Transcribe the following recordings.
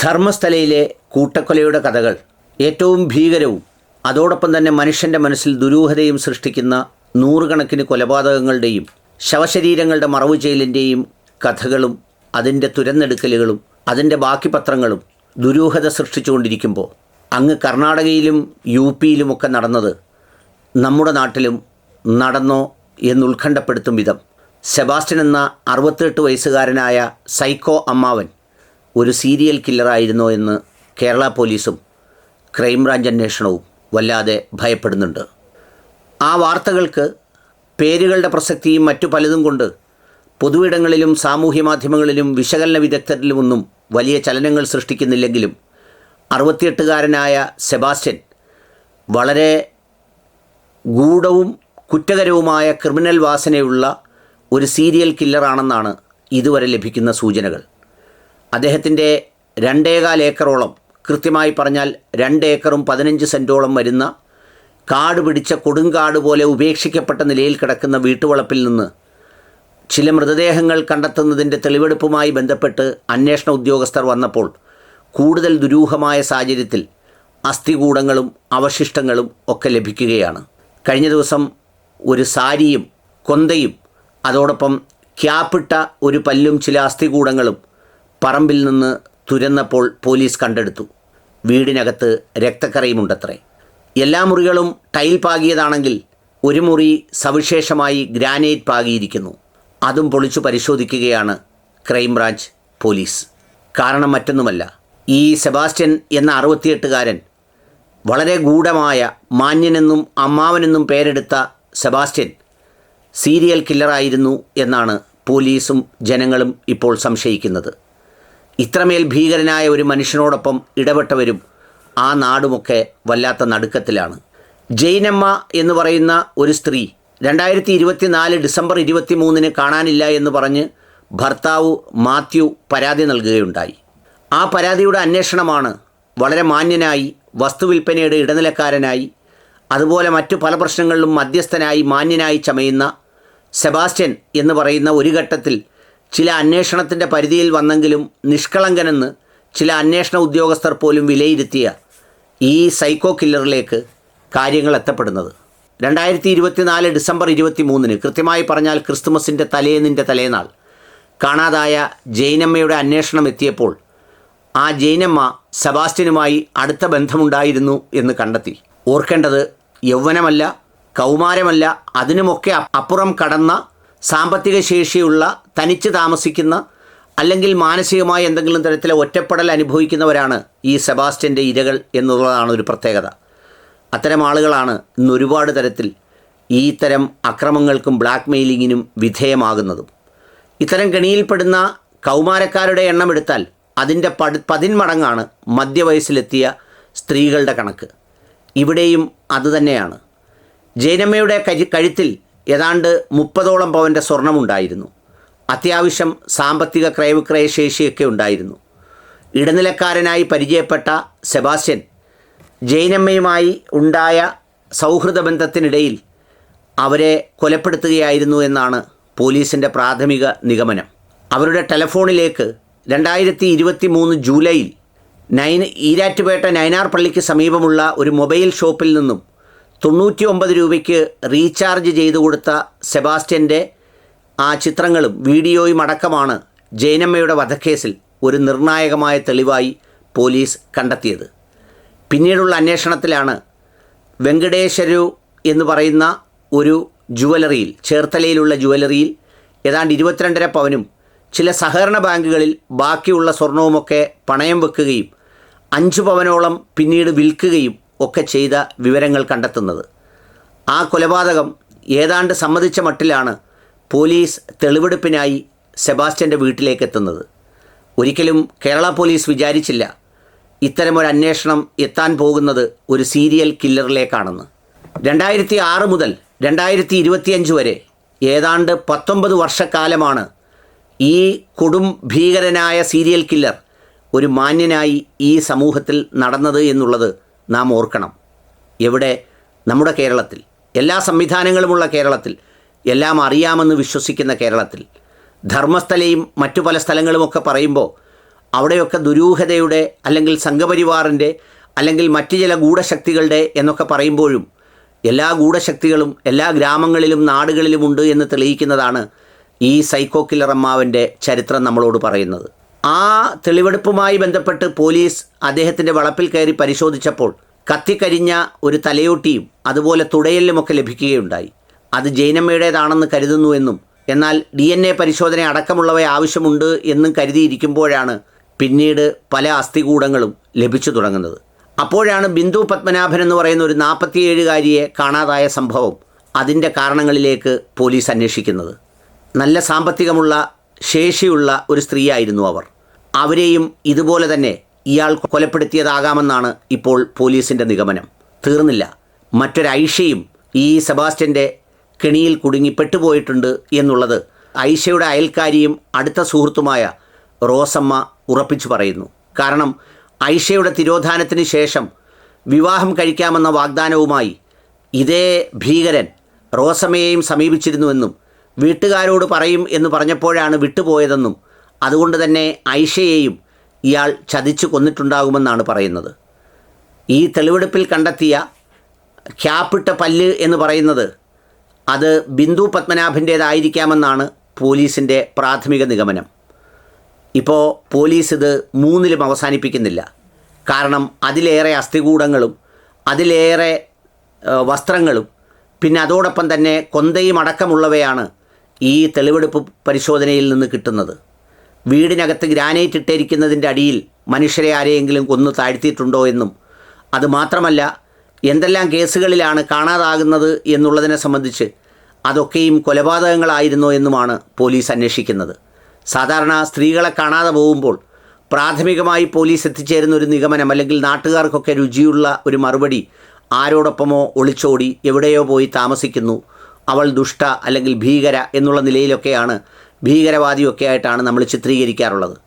ധർമ്മസ്ഥലയിലെ കൂട്ടക്കൊലയുടെ കഥകൾ ഏറ്റവും ഭീകരവും അതോടൊപ്പം തന്നെ മനുഷ്യന്റെ മനസ്സിൽ ദുരൂഹതയും സൃഷ്ടിക്കുന്ന നൂറുകണക്കിന് കൊലപാതകങ്ങളുടെയും ശവശരീരങ്ങളുടെ മറവു ചെയ്യലിന്റെയും കഥകളും അതിന്റെ തുരന്നെടുക്കലുകളും അതിന്റെ ബാക്കി പത്രങ്ങളും ദുരൂഹത സൃഷ്ടിച്ചുകൊണ്ടിരിക്കുമ്പോൾ അങ്ങ് കർണാടകയിലും യു പിയിലുമൊക്കെ നടന്നത് നമ്മുടെ നാട്ടിലും നടന്നോ എന്ന് ഉത്കണ്ഠപ്പെടുത്തും വിധം. സെബാസ്റ്റ്യൻ എന്ന അറുപത്തെട്ട് വയസ്സുകാരനായ സൈക്കോ അമ്മാവൻ ഒരു സീരിയൽ കില്ലറായിരുന്നോ എന്ന് കേരള പോലീസും ക്രൈംബ്രാഞ്ച് അന്വേഷണവും വല്ലാതെ ഭയപ്പെടുന്നുണ്ട്. ആ വാർത്തകൾക്ക് പേരുകളുടെ പ്രസക്തിയും മറ്റു പലതും കൊണ്ട് പൊതുവിടങ്ങളിലും സാമൂഹ്യ മാധ്യമങ്ങളിലും വിശകലന വിദഗ്ധരിലുമൊന്നും വലിയ ചലനങ്ങൾ സൃഷ്ടിക്കുന്നില്ലെങ്കിലും അറുപത്തിയെട്ടുകാരനായ സെബാസ്റ്റ്യൻ വളരെ ഗൂഢവും കുറ്റകരവുമായ ക്രിമിനൽ വാസനയുള്ള ഒരു സീരിയൽ കില്ലറാണെന്നാണ് ഇതുവരെ ലഭിക്കുന്ന സൂചനകൾ. അദ്ദേഹത്തിന്റെ രണ്ടേകാൽ ഏക്കറോളം കൃത്യമായി പറഞ്ഞാൽ രണ്ട് ഏക്കറും പതിനഞ്ച് സെന്റോളം വരുന്ന കാട് പിടിച്ച കൊടുങ്കാട് പോലെ ഉപേക്ഷിക്കപ്പെട്ട നിലയിൽ കിടക്കുന്ന വീട്ടുവളപ്പിൽ നിന്ന് ചില മൃതദേഹങ്ങൾ കണ്ടെത്തുന്നതിന്റെ തെളിവെടുപ്പുമായി ബന്ധപ്പെട്ട് അന്വേഷണ ഉദ്യോഗസ്ഥർ വന്നപ്പോൾ കൂടുതൽ ദുരൂഹമായ സാഹചര്യത്തിൽ അസ്ഥികൂടങ്ങളും അവശിഷ്ടങ്ങളും ഒക്കെ ലഭിക്കുകയാണ്. കഴിഞ്ഞ ദിവസം ഒരു സാരിയും കൊന്തയും അതോടൊപ്പം ക്യാപ്പിട്ട ഒരു പല്ലും ചില അസ്ഥികൂടങ്ങളും പറമ്പിൽ നിന്ന് തുരന്നപ്പോൾ പോലീസ് കണ്ടെടുത്തു. വീടിനകത്ത് രക്തക്കറയുമുണ്ടത്രേ. എല്ലാ മുറികളും ടൈൽ പാകിയതാണെങ്കിൽ ഒരു മുറി സവിശേഷമായി ഗ്രാനൈറ്റ് പാകിയിരിക്കുന്നു. അതും പൊളിച്ചു പരിശോധിക്കുകയാണ് ക്രൈംബ്രാഞ്ച് പോലീസ്. കാരണം മറ്റൊന്നുമല്ല ഈ സെബാസ്റ്റ്യൻ എന്ന അറുപത്തിയെട്ടുകാരൻ വളരെ ഗൂഢമായ മാന്യനെന്നും അമ്മാവനെന്നും പേരെടുത്ത സെബാസ്റ്റ്യൻ സീരിയൽ കില്ലറായിരുന്നു എന്നാണ് പോലീസും ജനങ്ങളും ഇപ്പോൾ സംശയിക്കുന്നത്. ഇത്രമേൽ ഭീകരനായ ഒരു മനുഷ്യനോടൊപ്പം ഇടപെട്ടവരും ആ നാടുമൊക്കെ വല്ലാത്ത നടുക്കത്തിലാണ്. ജൈനമ്മ എന്ന് പറയുന്ന ഒരു സ്ത്രീ രണ്ടായിരത്തി ഇരുപത്തിനാല് ഡിസംബർ ഇരുപത്തി മൂന്നിന് കാണാനില്ല എന്ന് പറഞ്ഞ് ഭർത്താവ് മാത്യു പരാതി നൽകുകയുണ്ടായി. ആ പരാതിയുടെ അന്വേഷണമാണ് വളരെ മാന്യനായി വസ്തുവിൽപ്പനയുടെ ഇടനിലക്കാരനായി അതുപോലെ മറ്റു പല പ്രശ്നങ്ങളിലും മധ്യസ്ഥനായി മാന്യനായി ചമയുന്ന സെബാസ്റ്റ്യൻ എന്ന് പറയുന്ന ഒരു ഘട്ടത്തിൽ ചില അന്വേഷണത്തിന്റെ പരിധിയിൽ വന്നെങ്കിലും നിഷ്കളങ്കനെന്ന് ചില അന്വേഷണ ഉദ്യോഗസ്ഥർ പോലും വിലയിരുത്തിയ ഈ സൈക്കോ കില്ലറിലേക്ക് കാര്യങ്ങൾ എത്തപ്പെടുന്നത്. രണ്ടായിരത്തി ഇരുപത്തിനാല് ഡിസംബർ ഇരുപത്തി മൂന്നിന് കൃത്യമായി പറഞ്ഞാൽ ക്രിസ്തുമസിന്റെ തലേന്നിന്റെ തലേനാൾ കാണാതായ ജൈനമ്മയുടെ അന്വേഷണം എത്തിയപ്പോൾ ആ ജൈനമ്മ സെബാസ്റ്റ്യനുമായി അടുത്ത ബന്ധമുണ്ടായിരുന്നു എന്ന് കണ്ടെത്തി. ഓർക്കേണ്ടത് യൗവനമല്ല കൗമാരമല്ല അതിനുമൊക്കെ അപ്പുറം കടന്ന സാമ്പത്തിക ശേഷിയുള്ള തനിച്ച് താമസിക്കുന്ന അല്ലെങ്കിൽ മാനസികമായ എന്തെങ്കിലും തരത്തിലെ ഒറ്റപ്പെടൽ അനുഭവിക്കുന്നവരാണ് ഈ സെബാസ്റ്റ്യന്റെ ഇരകൾ എന്നുള്ളതാണ് ഒരു പ്രത്യേകത. അത്തരം ആളുകളാണ് ഇന്ന് ഒരുപാട് തരത്തിൽ ഈ തരം അക്രമങ്ങൾക്കും ബ്ലാക്ക് മെയിലിങ്ങിനും വിധേയമാകുന്നതും. ഇത്തരം കെണിയിൽപ്പെടുന്ന കൗമാരക്കാരുടെ എണ്ണം എടുത്താൽ അതിന്റെ പടി പതിന്മടങ്ങാണ് മധ്യവയസ്സിലെത്തിയ സ്ത്രീകളുടെ കണക്ക്. ഇവിടെയും അതുതന്നെയാണ് ജൈനമ്മയുടെ കഴുത്തിൽ ഏതാണ്ട് മുപ്പതോളം പവന്റെ സ്വർണമുണ്ടായിരുന്നു. അത്യാവശ്യം സാമ്പത്തിക ക്രയവിക്രയ ശേഷിയൊക്കെ ഉണ്ടായിരുന്നു. ഇടനിലക്കാരനായി പരിചയപ്പെട്ട സെബാസ്റ്റ്യൻ ജൈനമ്മയുമായി ഉണ്ടായ സൗഹൃദ ബന്ധത്തിനിടയിൽ അവരെ കൊലപ്പെടുത്തുകയായിരുന്നു എന്നാണ് പോലീസിന്റെ പ്രാഥമിക നിഗമനം. അവരുടെ ടെലഫോണിലേക്ക് രണ്ടായിരത്തി ഇരുപത്തി മൂന്ന് ജൂലൈയിൽ നൈൻ ഈരാറ്റുപേട്ട നയനാർ പള്ളിക്ക് സമീപമുള്ള ഒരു മൊബൈൽ ഷോപ്പിൽ നിന്നും തൊണ്ണൂറ്റി ഒമ്പത് രൂപയ്ക്ക് റീചാർജ് ചെയ്തു കൊടുത്ത സെബാസ്റ്റ്യന്റെ ആ ചിത്രങ്ങളും വീഡിയോയും അടക്കമാണ് ജയനമ്മയുടെ വധക്കേസിൽ ഒരു നിർണായകമായ തെളിവായി പോലീസ് കണ്ടെത്തിയത്. പിന്നീടുള്ള അന്വേഷണത്തിലാണ് വെങ്കടേശ്വരു എന്ന് പറയുന്ന ഒരു ജുവലറിയിൽ ചേർത്തലയിലുള്ള ജുവലറിയിൽ ഏതാണ്ട് ഇരുപത്തിരണ്ടര പവനും ചില സഹകരണ ബാങ്കുകളിൽ ബാക്കിയുള്ള സ്വർണവുമൊക്കെ പണയം വെക്കുകയും അഞ്ച് പവനോളം പിന്നീട് വിൽക്കുകയും ഒക്കെ ചെയ്ത വിവരങ്ങൾ കണ്ടെത്തുന്നത്. ആ കൊലപാതകം ഏതാണ്ട് സമ്മതിച്ച മട്ടിലാണ് പോലീസ് തെളിവെടുപ്പിനായി സെബാസ്റ്റ്യന്റെ വീട്ടിലേക്ക് എത്തുന്നത് ഒരിക്കലും കേരള പോലീസ് വിചാരിച്ചില്ല ഇത്തരമൊരു അന്വേഷണം എത്താൻ പോകുന്നത് ഒരു സീരിയൽ കില്ലറിലേക്കാണെന്ന്. രണ്ടായിരത്തി ആറ് മുതൽ രണ്ടായിരത്തി ഇരുപത്തിയഞ്ച് വരെ ഏതാണ്ട് പത്തൊമ്പത് വർഷക്കാലമാണ് ഈ കൊടും ഭീകരനായ സീരിയൽ കില്ലർ ഒരു മാന്യനായി ഈ സമൂഹത്തിൽ നടന്നത് എന്നുള്ളത് നാം ഓർക്കണം. എവിടെ? നമ്മുടെ കേരളത്തിൽ. എല്ലാ സംവിധാനങ്ങളുമുള്ള കേരളത്തിൽ. എല്ലാം അറിയാമെന്ന് വിശ്വസിക്കുന്ന കേരളത്തിൽ. ധർമ്മസ്ഥലയും മറ്റു പല സ്ഥലങ്ങളുമൊക്കെ പറയുമ്പോൾ അവിടെയൊക്കെ ദുരൂഹതയുടെ അല്ലെങ്കിൽ സംഘപരിവാറിന്റെ അല്ലെങ്കിൽ മറ്റു ചില ഗൂഢശക്തികളുടെ എന്നൊക്കെ പറയുമ്പോഴും എല്ലാ ഗൂഢശക്തികളും എല്ലാ ഗ്രാമങ്ങളിലും നാടുകളിലുമുണ്ട് എന്ന് തെളിയിക്കുന്നതാണ് ഈ സൈക്കോ കില്ലർ അമ്മാവന്റെ ചരിത്രം നമ്മളോട് പറയുന്നത്. ആ തെളിവെടുപ്പുമായി ബന്ധപ്പെട്ട് പോലീസ് അദ്ദേഹത്തിന്റെ വളപ്പിൽ കയറി പരിശോധിച്ചപ്പോൾ കത്തിക്കരിഞ്ഞ ഒരു തലയോട്ടിയും അതുപോലെ തുടയലിലുമൊക്കെ ലഭിക്കുകയുണ്ടായി. അത് ജൈനമ്മയുടേതാണെന്ന് കരുതുന്നുവെന്നും എന്നാൽ ഡി എൻ എ പരിശോധന അടക്കമുള്ളവ ആവശ്യമുണ്ട് എന്നും കരുതിയിരിക്കുമ്പോഴാണ് പിന്നീട് പല അസ്ഥികൂടങ്ങളും ലഭിച്ചു തുടങ്ങുന്നത്. അപ്പോഴാണ് ബിന്ദു പത്മനാഭൻ എന്ന് പറയുന്ന ഒരു നാൽപ്പത്തിയേഴുകാരിയെ കാണാതായ സംഭവം അതിന്റെ കാരണങ്ങളിലേക്ക് പോലീസ് അന്വേഷിക്കുന്നത്. നല്ല സാമ്പത്തികമുള്ള ശേഷിയുള്ള ഒരു സ്ത്രീയായിരുന്നു അവർ. അവരെയും ഇതുപോലെ തന്നെ ഇയാൾ കൊലപ്പെടുത്തിയതാകാമെന്നാണ് ഇപ്പോൾ പോലീസിന്റെ നിഗമനം. തീർന്നില്ല. മറ്റൊരു ഐഷയും ഈ സെബാസ്റ്റ്യന്റെ കെണിയിൽ കുടുങ്ങി പെട്ടുപോയിട്ടുണ്ട് എന്നുള്ളത് ഐഷയുടെ അയൽക്കാരിയും അടുത്ത സുഹൃത്തുമായ റോസമ്മ ഉറപ്പിച്ചു പറയുന്നു. കാരണം ഐഷയുടെ തിരോധാനത്തിന് ശേഷം വിവാഹം കഴിക്കാമെന്ന വാഗ്ദാനവുമായി ഇതേ ഭീകരൻ റോസമ്മയെയും സമീപിച്ചിരുന്നുവെന്നും വീട്ടുകാരോട് പറയും എന്ന് പറഞ്ഞപ്പോഴാണ് വിട്ടുപോയതെന്നും അതുകൊണ്ട് തന്നെ ഐഷയെയും ഇയാൾ ചതിച്ചു കൊന്നിട്ടുണ്ടാകുമെന്നാണ് പറയുന്നത്. ഈ തെളിവെടുപ്പിൽ കണ്ടെത്തിയ ക്യാപ്പിട്ട പല്ല് എന്ന് പറയുന്നത് അത് ബിന്ദു പത്മനാഭന്റേതായിരിക്കാമെന്നാണ് പോലീസിന്റെ പ്രാഥമിക നിഗമനം. ഇപ്പോൾ പോലീസ് ഇത് മൂന്നിലും അവസാനിപ്പിക്കുന്നില്ല. കാരണം അതിലേറെ അസ്ഥികൂടങ്ങളും അതിലേറെ വസ്ത്രങ്ങളും പിന്നെ അതോടൊപ്പം തന്നെ കൊന്തയും അടക്കമുള്ളവയാണ് ഈ തെളിവെടുപ്പ് പരിശോധനയിൽ നിന്ന് കിട്ടുന്നത്. വീടിനകത്ത് ഗ്രാനൈറ്റ് ഇട്ടിരിക്കുന്നതിന്റെ അടിയിൽ മനുഷ്യരെ ആരെയെങ്കിലും കൊന്നു താഴ്ത്തിയിട്ടുണ്ടോ എന്നും. അതുമാത്രമല്ല എന്തെല്ലാം കേസുകളിലാണ് കാണാതാകുന്നത് എന്നുള്ളതിനെ സംബന്ധിച്ച് അതൊക്കെയും കൊലപാതകങ്ങളായിരുന്നോ എന്നുമാണ് പോലീസ് അന്വേഷിക്കുന്നത്. സാധാരണ സ്ത്രീകളെ കാണാതെ പോകുമ്പോൾ പ്രാഥമികമായി പോലീസ് എത്തിച്ചേരുന്ന ഒരു നിഗമനം അല്ലെങ്കിൽ നാട്ടുകാർക്കൊക്കെ രുചിയുള്ള ഒരു മറുപടി ആരോടൊപ്പമോ ഒളിച്ചോടി എവിടെയോ പോയി താമസിക്കുന്നു. അവൾ ദുഷ്ട അല്ലെങ്കിൽ ഭീകര എന്നുള്ള നിലയിലൊക്കെയാണ് ഭീകരവാദിയൊക്കെ ആയിട്ടാണ് നമ്മൾ ചിത്രീകരിക്കാറുള്ളത്.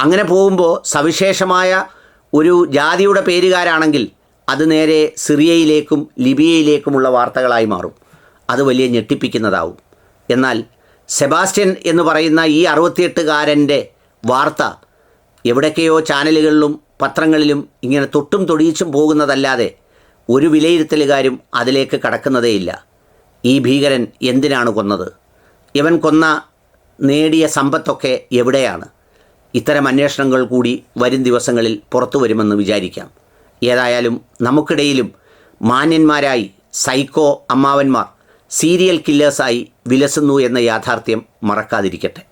അങ്ങനെ പോകുമ്പോൾ സവിശേഷമായ ഒരു ജാതിയുടെ പേരുകാരാണെങ്കിൽ അത് നേരെ സിറിയയിലേക്കും ലിബിയയിലേക്കുമുള്ള വാർത്തകളായി മാറും. അത് വലിയ ഞെട്ടിപ്പിക്കുന്നതാവും. എന്നാൽ സെബാസ്റ്റ്യൻ എന്ന് പറയുന്ന ഈ അറുപത്തിയെട്ടുകാരന്റെ വാർത്ത എവിടൊക്കെയോ ചാനലുകളിലും പത്രങ്ങളിലും ഇങ്ങനെ തൊട്ടും തൊടിയിച്ചും പോകുന്നതല്ലാതെ ഒരു വിലയിരുത്തലുകാരും അതിലേക്ക് കടക്കുന്നതേയില്ല. ഈ ഭീകരൻ എന്തിനാണ് കൊന്നത്? ഇവൻ കൊന്ന നേടിയ സമ്പത്തൊക്കെ എവിടെയാണ്? ഇത്തരം അന്വേഷണങ്ങൾ കൂടി വരും ദിവസങ്ങളിൽ പുറത്തു വരുമെന്ന് വിചാരിക്കാം. ഏതായാലും നമുക്കിടയിലും മാന്യന്മാരായി സൈക്കോ അമ്മാവന്മാർ സീരിയൽ കില്ലേഴ്സായി വിലസുന്നു എന്ന യാഥാർത്ഥ്യം മറക്കാതിരിക്കട്ടെ.